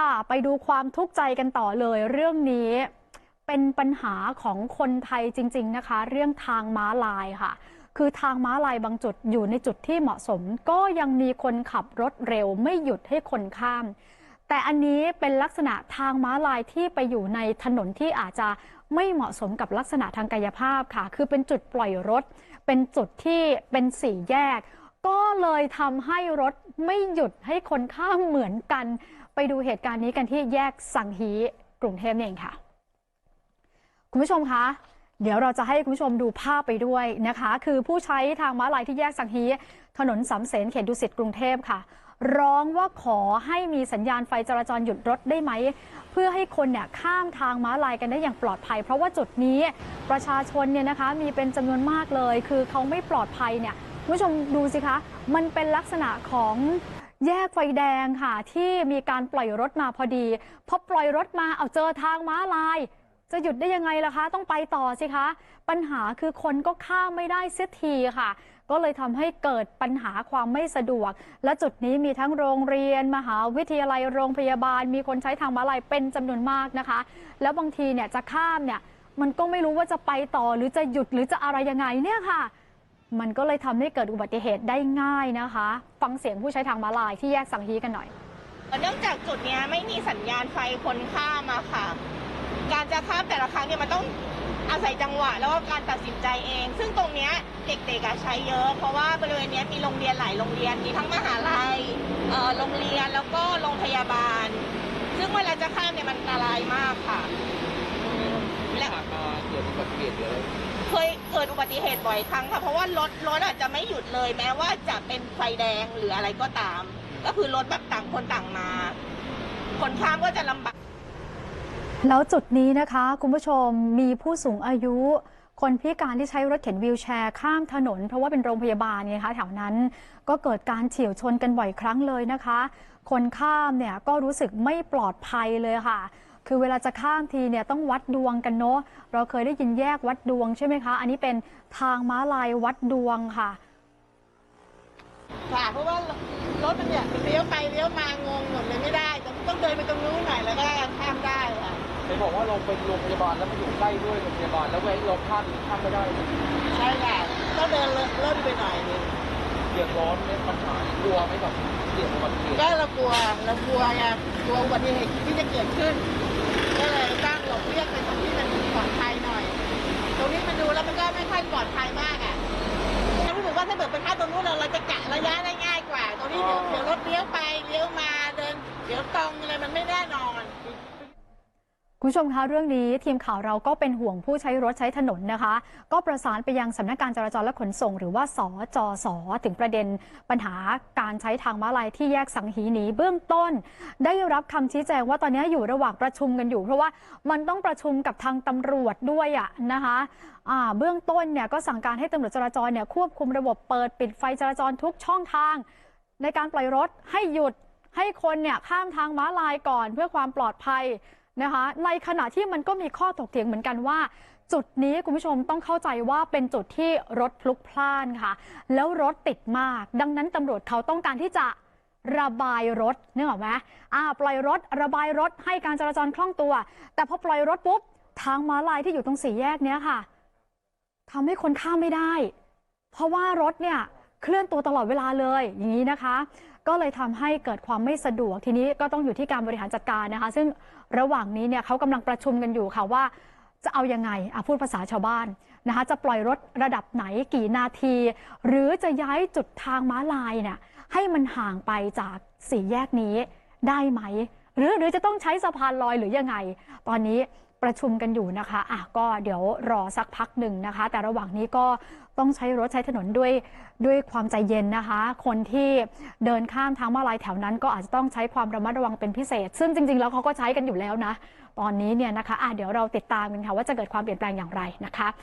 ค่ะ ไปดูความทุกข์ใจกันต่อเลยเรื่องนี้เป็นปัญหาของคนไทยจริง ๆนะคะ เรื่องทางม้าลายค่ะ คือทางม้าลายบางจุดอยู่ในจุดที่เหมาะสม ก็ยังมีคนขับรถเร็วไม่หยุดให้คนข้าม แต่อันนี้เป็นลักษณะทางม้าลายที่ไปอยู่ในถนนที่อาจจะไม่เหมาะสมกับลักษณะทางกายภาพค่ะ คือเป็นจุดปล่อยรถ เป็นจุดที่เป็นสี่แยก ก็เลยทำให้รถไม่หยุดให้คนข้ามเหมือนกัน ไปดูเหตุการณ์นี้กันที่แยกสังฮีกรุงเทพนี่เองค่ะ คุณผู้ชมคะเดี๋ยวเราจะให้คุณผู้ชมดูภาพไปด้วยนะคะ คือผู้ใช้ทางม้าลายที่แยกสังฮีถนนสำเสนเขตดุสิตกรุงเทพค่ะ ร้องว่าขอให้มีสัญญาณไฟจราจรหยุดรถได้ไหม เพื่อให้คนเนี่ยข้ามทางม้าลายกันได้อย่างปลอดภัย เพราะว่าจุดนี้ประชาชนเนี่ยนะคะมีเป็นจำนวนมากเลย คือเขาไม่ปลอดภัยเนี่ย คุณผู้ชมดูสิคะ มันเป็นลักษณะของแยกไฟแดงค่ะ ที่มีการปล่อยรถมาพอดีพอปล่อยรถมาเอาเจอทางม้าลาย จะหยุดได้ยังไงล่ะคะ ต้องไปต่อสิคะ ปัญหาคือคนก็ข้ามไม่ได้เสียทีค่ะ ก็เลยทำให้เกิดปัญหาความไม่สะดวก และจุดนี้มีทั้งโรงเรียน มหาวิทยาลัยโรงพยาบาล มีคนใช้ทางม้าลายเป็นจำนวนมากนะคะ แล้วบางทีเนี่ยจะข้ามเนี่ยมันก็ไม่รู้ว่าจะไปต่อหรือจะหยุดหรือจะอะไรยังไงเนี่ยค่ะ มันก็เลยทำให้เกิดอุบัติเหตุได้ง่ายนะคะ ฟังเสียงผู้ใช้ทางม้าลายที่แยกสังฮีกันหน่อย เนื่องจากจุดเนี้ยไม่มีสัญญาณไฟคนข้ามอะค่ะ การจะข้ามแต่ละครั้งเนี่ยมันต้องอาศัยจังหวะแล้วก็การตัดสินใจเอง ซึ่งตรงเนี้ยเด็กๆอะใช้เยอะ เพราะว่าบริเวณเนี้ยมีโรงเรียนหลายโรงเรียนมีทั้งมหาลัยเอ่อโรงเรียนแล้วก็โรงพยาบาล ซึ่งเวลาจะข้ามเนี่ยมันอันตรายมากค่ะที่ผ่านมาเกิดอุบัติเหตุหรืออะไร เคยเกิดอุบัติเหตุบ่อยครั้งค่ะเพราะว่ารถรถอาจจะไม่หยุดเลย แม้ว่าจะเป็นไฟแดงหรืออะไรก็ตาม ก็คือรถแบบต่างคนต่างมา คนข้ามก็จะลำบาก แล้วจุดนี้นะคะ คุณผู้ชมมีผู้สูงอายุ คนพิการที่ใช้รถเข็นวีลแชร์ข้ามถนน เพราะว่าเป็นโรงพยาบาลไงคะแถวนั้นก็เกิดการเฉียวชนกันบ่อยครั้งเลยนะคะ คนข้ามเนี่ยก็รู้สึกไม่ปลอดภัยเลยค่ะ คือเวลาจะข้ามทีเนี่ยต้องวัดดวงกันเนาะเราเคยได้ยินแยกวัดดวงใช่ไหมคะ อันนี้เป็นทางม้าลายวัดดวงค่ะค่ะเพราะว่ารถมันเนี่ยเลี้ยวไปเลี้ยวมางงหมดเลยไม่ได้ต้องต้องเดินไปตรงนู้นหน่อยแล้วก็ข้ามได้ค่ะเห็นบอกว่าลงเป็นโรงพยาบาลแล้วมาอยู่ใกล้ด้วยโรงพยาบาลแล้วไว้เราข้ามอีกข้ามไม่ได้ ใช่ค่ะต้องเดินเลิ่นไปหน่อยนึง เดือดร้อนเนี่ยปัญหากลัวไหมแบบเสี่ยงอุบัติเหตุก็เรากลัวเรากลัวไงกลัวอุบัติเหตุที่จะเกิดขึ้นก็เลยตั้งหลบเลี่ยงไปตรงที่มันปลอดภัยหน่อย ตรงนี้มันดูแล้วมันก็ไม่ค่อยปลอดภัยมากอะรู้สึกว่าถ้าเกิดเป็นท่าตรงนู้นเราเราจะกะระยะได้ง่ายกว่า ตรงนี้เดี๋ยวเดี๋ยวรถเลี้ยวไปเลี้ยวมาเดิน เดี๋ยวตรงอะไรมันไม่แน่นอน คุณผู้ชมคะเรื่องนี้ทีมข่าวเราก็เป็นห่วงผู้ใช้รถใช้ถนนนะคะ ก็ประสานไปยังสำนักการจราจรและขนส่ง หรือว่าสจสถึงประเด็นปัญหาการใช้ทางม้าลายที่แยกสังหีนี้เบื้องต้น ได้รับคำชี้แจงว่าตอนนี้อยู่ระหว่างประชุมกันอยู่ เพราะว่ามันต้องประชุมกับทางตำรวจด้วยอะนะคะเบื้องต้นเนี่ยก็สั่งการให้ตำรวจจราจรเนี่ยควบคุมระบบเปิดปิดไฟจราจรทุกช่องทาง ในการปล่อยรถให้หยุดให้คนเนี่ยข้ามทางม้าลายก่อนเพื่อความปลอดภัย นะคะในขณะที่มันก็มีข้อถกเถียงเหมือนกันว่า จุดนี้คุณผู้ชมต้องเข้าใจว่าเป็นจุดที่รถพลุกพล่านค่ะ แล้วรถติดมาก ดังนั้นตำรวจเขาต้องการที่จะระบายรถนึกออกไหมอ่าปล่อยรถระบายรถให้การจราจรคล่องตัว แต่พอปล่อยรถปุ๊บทางม้าลายที่อยู่ตรงสี่แยกเนี้ยค่ะทำให้คนข้ามไม่ได้ เพราะว่ารถเนี่ยเคลื่อนตัวตลอดเวลาเลยอย่างนี้นะคะ ก็เลยทำให้เกิดความไม่สะดวกทีนี้ก็ต้องอยู่ที่การบริหารจัดการนะคะ ซึ่งระหว่างนี้เนี่ยเขากำลังประชุมกันอยู่ค่ะว่าจะเอายังไงพูดภาษาชาวบ้านนะคะจะปล่อยรถระดับไหนกี่นาที หรือจะย้ายจุดทางม้าลายเนี่ยให้มันห่างไปจากสี่แยกนี้ได้ไหม หรือหรือจะต้องใช้สะพานลอยหรือยังไง ตอนนี้ ประชุมกันอยู่นะคะอะก็เดี๋ยวรอสักพักหนึ่งนะคะ แต่ระหว่างนี้ก็ต้องใช้รถใช้ถนนด้วยด้วยความใจเย็นนะคะ คนที่เดินข้ามทางม้าลายแถวนั้น ก็อาจจะต้องใช้ความระมัดระวังเป็นพิเศษ ซึ่งจริง ๆ แล้วเขาก็ใช้กันอยู่แล้วนะ ตอนนี้เนี่ยนะคะอะเดี๋ยวเราติดตามกันค่ะว่าจะเกิดความเปลี่ยนแปลงอย่างไรนะคะ